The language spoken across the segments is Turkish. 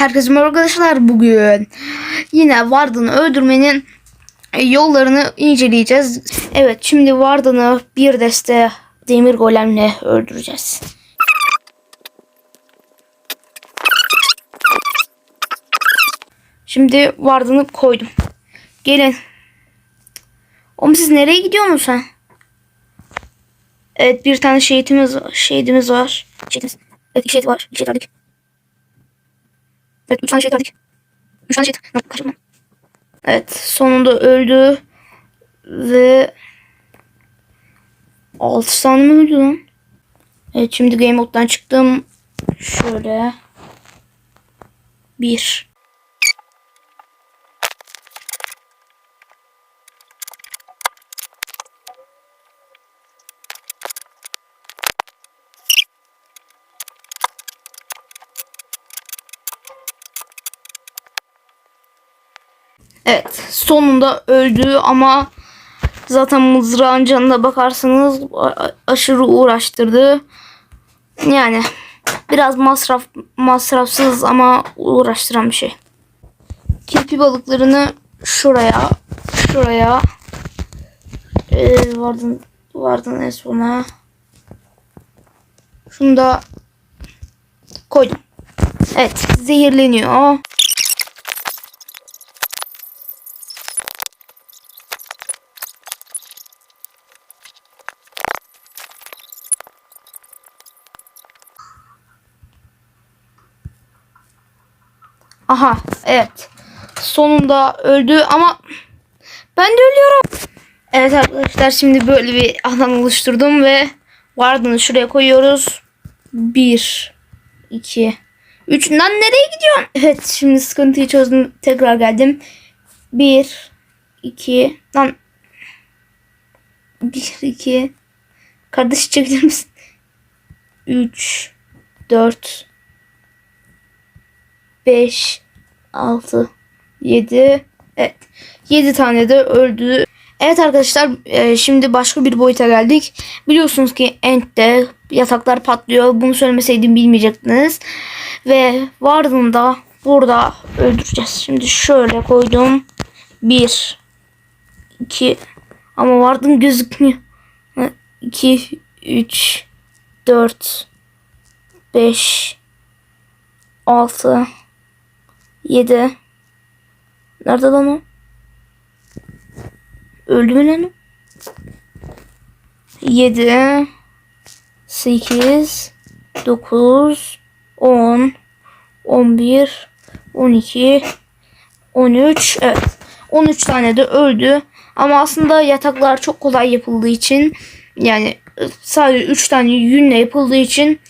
Herkese merhaba arkadaşlar bugün yine Warden'ı öldürmenin yollarını inceleyeceğiz. Evet şimdi Warden'ı bir deste demir golemle öldüreceğiz. Şimdi Warden'ı koydum. Gelin. Oğlum siz nereye gidiyorsunuz sen? Evet bir tane şehitimiz, şehidimiz var. Şehitimiz. Evet şehit var. Şehit verdik. Evet 3 tane şehit verdik. 3 tane şehit. Lan, kaçırma. Evet sonunda öldü. Ve 6 tane mi öldü lan? Evet şimdi game mode'dan çıktım. Şöyle. 1. Evet sonunda öldü ama zaten mızrağın canına bakarsanız aşırı uğraştırdı. Yani biraz masraf masrafsız ama uğraştıran bir şey. Kirpi balıklarını şuraya şuraya ee, vardın vardın en sona şunu da koydum. Evet zehirleniyor. Aha evet. Sonunda öldü ama ben de ölüyorum. Evet arkadaşlar şimdi böyle bir alan oluşturdum ve Warden'ı şuraya koyuyoruz. 1 2 3 Lan nereye gidiyorsun? Evet şimdi sıkıntıyı çözdüm. Tekrar geldim. 1 2 Lan 1 2 Kardeş çekilir misin? 3 4 5 6 7 Evet. 7 tane de öldü. Evet arkadaşlar e, şimdi başka bir boyuta geldik. Biliyorsunuz ki End'de yataklar patlıyor. Bunu söylemeseydim bilmeyecektiniz. Ve Warden'da burada öldüreceğiz. Şimdi şöyle koydum. 1 2 ama Warden gözükmüyor. 2 3 4 5 6 7 Nerede lan o? Öldü mü lan o? 7 8 9 10 11 12 13 Evet. 13 tane de öldü. Ama aslında yataklar çok kolay yapıldığı için yani sadece 3 tane yünle yapıldığı için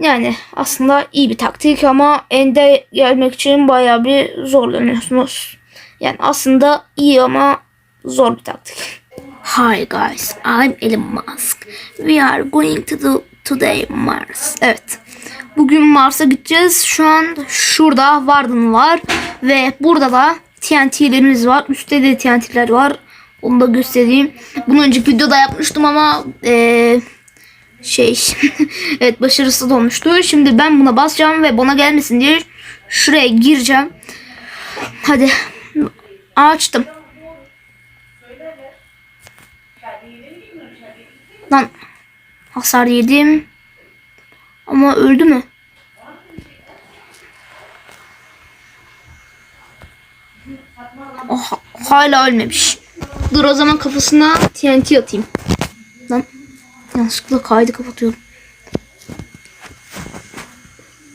yani aslında iyi bir taktik ama ende gelmek için bayağı bir zorlanıyorsunuz. Yani aslında iyi ama zor bir taktik. Hi guys, I'm Elon Musk. We are going to do today Mars. Evet. Bugün Mars'a gideceğiz. Şu an şurada Warden var ve burada da TNT'lerimiz var. Üstte de TNT'ler var. Onu da göstereyim. Bunu önceki videoda yapmıştım ama eee şey evet başarısız olmuştu. Şimdi ben buna basacağım ve bana gelmesin diye şuraya gireceğim. Hadi açtım. Lan hasar yedim. Ama öldü mü? Oh, hala ölmemiş. Dur o zaman kafasına TNT atayım. Yanlışlıkla kaydı kapatıyorum.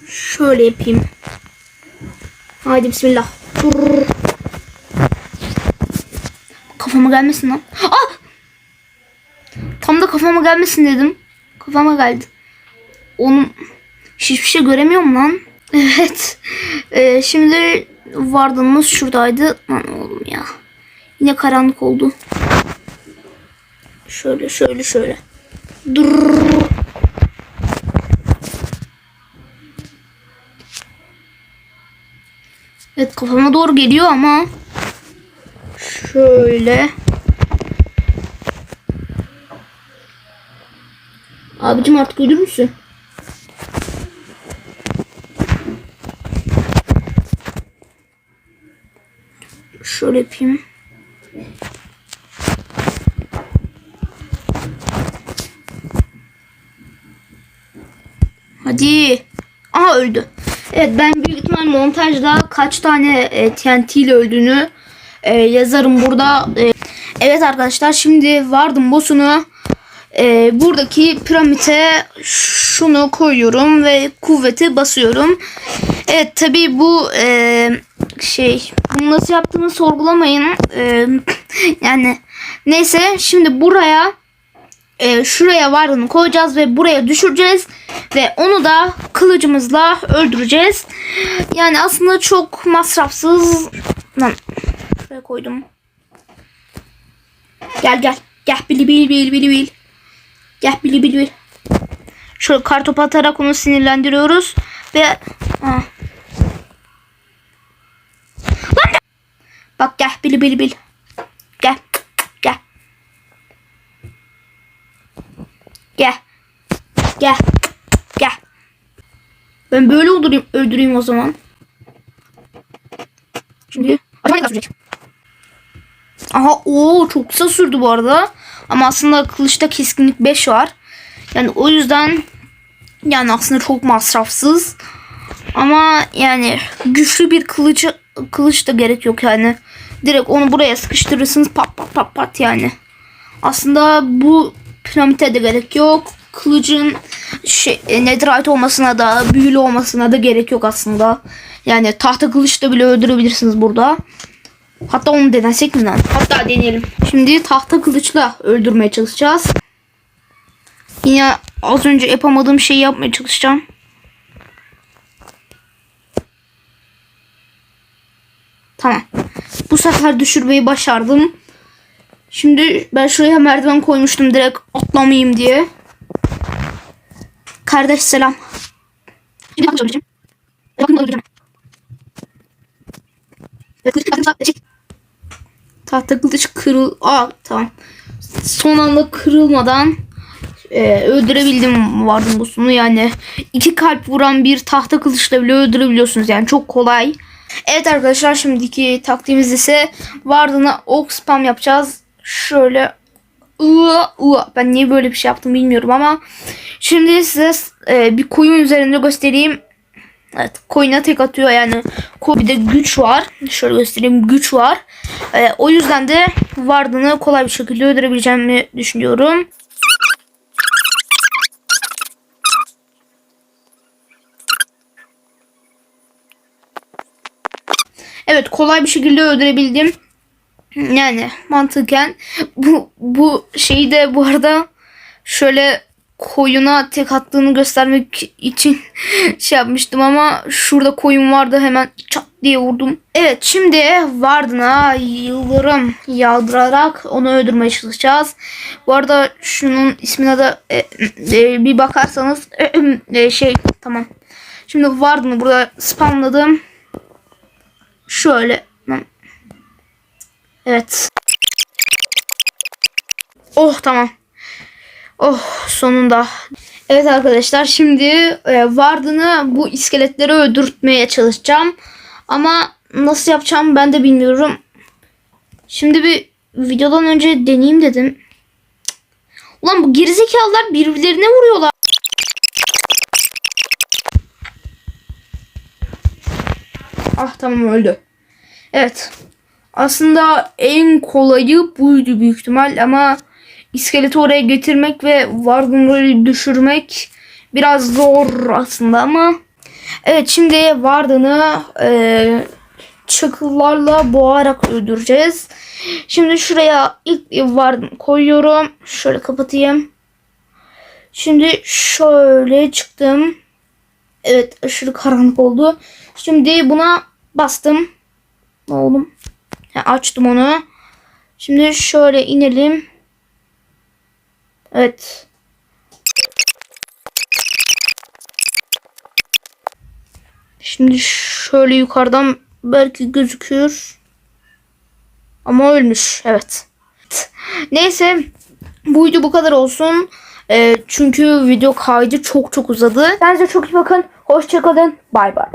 Şöyle yapayım. Haydi bismillah. Dur. Kafama gelmesin lan. Ah! Tam da kafama gelmesin dedim. Kafama geldi. Onun hiçbir şey göremiyorum lan. Evet. Ee, şimdi vardığımız şuradaydı. Lan oğlum ya. Yine karanlık oldu. Şöyle şöyle şöyle. Dur. Evet kafama doğru geliyor ama şöyle Abicim artık ölür müsün? Şöyle yapayım. Hadi. Aha öldü. Evet ben büyük ihtimal montajda kaç tane e, TNT ile öldüğünü e, yazarım burada. E, evet arkadaşlar şimdi vardım boss'unu e, buradaki piramite şunu koyuyorum ve kuvveti basıyorum. Evet tabi bu e, şey bunu nasıl yaptığımı sorgulamayın. E, yani neyse şimdi buraya e, şuraya varlığını koyacağız ve buraya düşüreceğiz ve onu da kılıcımızla öldüreceğiz. Yani aslında çok masrafsız. Lan şuraya koydum. Gel gel. Gel bili bil bil bil bil. Gel bili bil bil. Şöyle kartop atarak onu sinirlendiriyoruz ve. Lan! Bak gel bili bil bil. Gel. Gel. Gel. Gel. Gel. Ben böyle öldüreyim, öldüreyim o zaman. Şimdi acaba ne kadar sürecek? Aha o çok kısa sürdü bu arada. Ama aslında kılıçta keskinlik 5 var. Yani o yüzden yani aslında çok masrafsız. Ama yani güçlü bir kılıcı kılıç da gerek yok yani. Direkt onu buraya sıkıştırırsınız pat pat pat pat yani. Aslında bu piramite de gerek yok. Kılıcın şey, e, netherite olmasına da büyülü olmasına da gerek yok aslında. Yani tahta kılıçla bile öldürebilirsiniz burada. Hatta onu denesek mi lan? Hatta deneyelim. Şimdi tahta kılıçla öldürmeye çalışacağız. Yine az önce yapamadığım şeyi yapmaya çalışacağım. Tamam. Bu sefer düşürmeyi başardım. Şimdi ben şuraya merdiven koymuştum direkt atlamayayım diye. Kardeş selam. Şimdi bakın söyleyeceğim. Bakın kılıç tahta kılıç kırıl... Aa tamam. Son anda kırılmadan e, öldürebildim vardım boss'unu yani. iki kalp vuran bir tahta kılıçla bile öldürebiliyorsunuz yani çok kolay. Evet arkadaşlar şimdiki taktiğimiz ise Vardın'a ok spam yapacağız. Şöyle Ua. Ben niye böyle bir şey yaptım bilmiyorum ama şimdi size e, bir koyun üzerinde göstereyim. Evet koyuna tek atıyor yani bir de güç var. Şöyle göstereyim güç var. E, o yüzden de Vardın'ı kolay bir şekilde öldürebileceğimi düşünüyorum. Evet kolay bir şekilde öldürebildim. Yani mantıken bu bu şeyi de bu arada şöyle koyuna tek attığını göstermek için şey yapmıştım ama şurada koyun vardı hemen çat diye vurdum. Evet şimdi Vardın'a yıldırım yağdırarak onu öldürmeye çalışacağız. Bu arada şunun ismine de e, e, bir bakarsanız e, şey tamam. Şimdi Vardın'ı burada spamladım. Şöyle. Evet. Oh tamam. Oh sonunda. Evet arkadaşlar şimdi e, Vardın'ı bu iskeletleri öldürtmeye çalışacağım. Ama nasıl yapacağım ben de bilmiyorum. Şimdi bir videodan önce deneyeyim dedim. Ulan bu gerizekalılar birbirlerine vuruyorlar. Ah tamam öldü. Evet. Aslında en kolayı buydu büyük ihtimal ama iskeleti oraya getirmek ve Vardın'ı düşürmek biraz zor aslında ama evet şimdi Vardın'ı e, çakıllarla boğarak öldüreceğiz. Şimdi şuraya ilk bir Vardın koyuyorum. Şöyle kapatayım. Şimdi şöyle çıktım. Evet aşırı karanlık oldu. Şimdi buna bastım. Oğlum. Ha, açtım onu. Şimdi şöyle inelim. Evet. Şimdi şöyle yukarıdan belki gözüküyor. Ama ölmüş. Evet. Neyse. Bu video bu kadar olsun. Ee, çünkü video kaydı çok çok uzadı. Kendinize çok iyi bakın. Hoşçakalın. Bay bay.